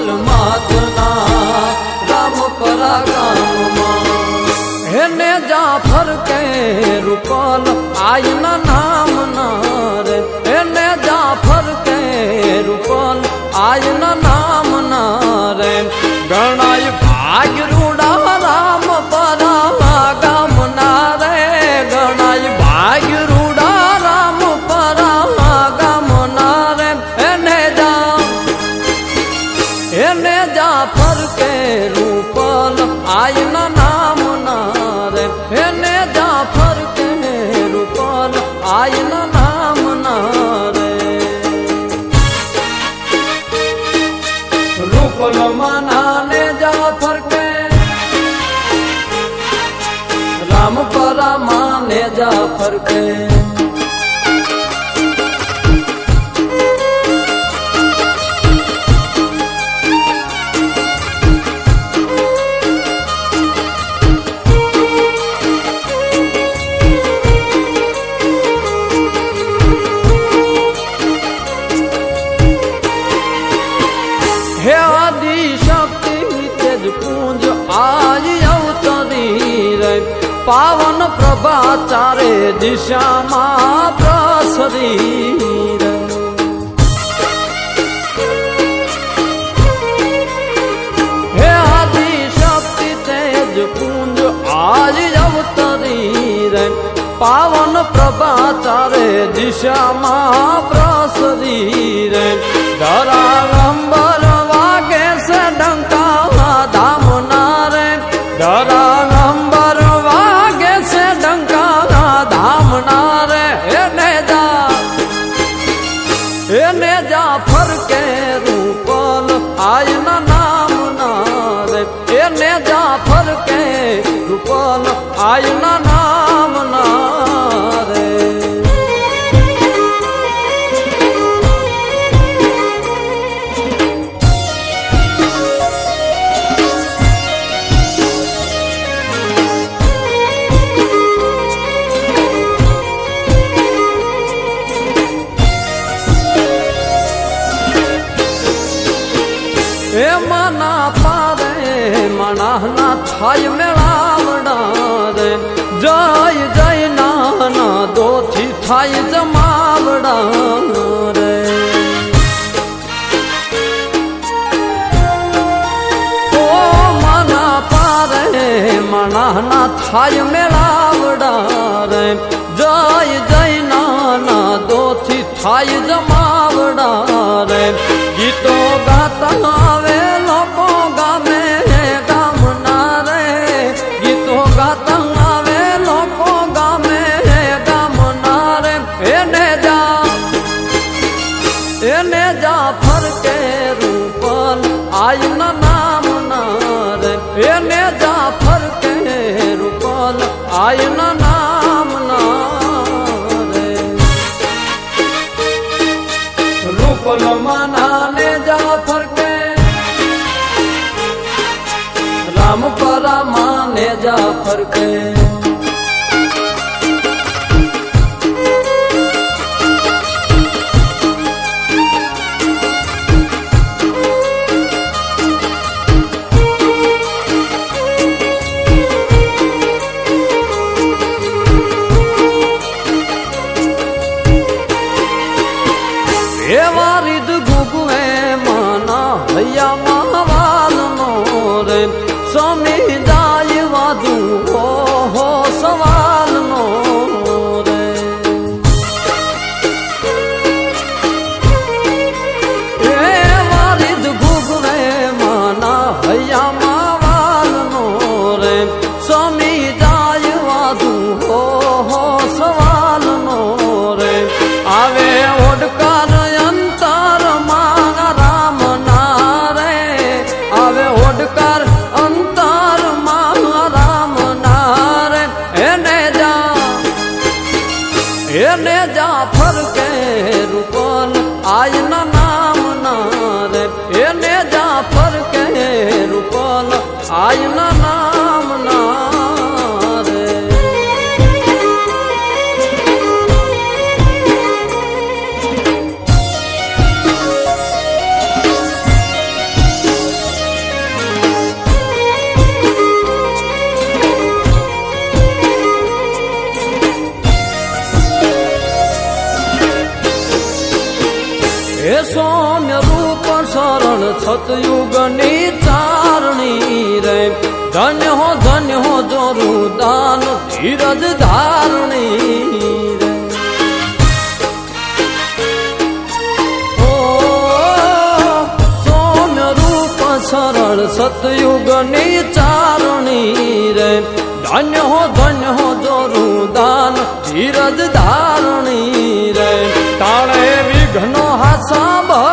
વિઠ્ઠલ માતના રામ પરાગામમાં. હેને જાફર કે રૂપલ આયના નામના રે. હેને જાફર કે રૂપલ આયના માને જાફર કે પાવન પ્રભા ચારે દિશામાં પ્રસરી હે આદિ શક્તિ તેજ પુંજ આજ અવતરી પાવન પ્રભા દિશામાં પ્રસરી રે આયના નામ ના રે. એ મના પારે મના થાય મેળાવડા થાય જમાવડા રે ઓ મના પારે મના થાય મેળાવડા રે જય જય નાના દોથી થાય જમાવડા રે ગીતો ગાતા એને જાફર કે રૂપલ આયના નામ ના રે. રૂપલ માના ને જાફર કે રામ પરા માને જા કે એવા રીત ભાઈના નામ ના રે. એ સૌમ્ય રૂપ શરણ છત યુગની ચારણી રે. ધન્ય હો ધન્ય હો જોરું દાન, ધીરજ ધારણી સરળ સતયુગની ચારણી રે. ધન્ય હો ધન્ય હો જોરું દાન, ધીરજ ધારણી રે. તાળે વિઘ્નો હા ભગતો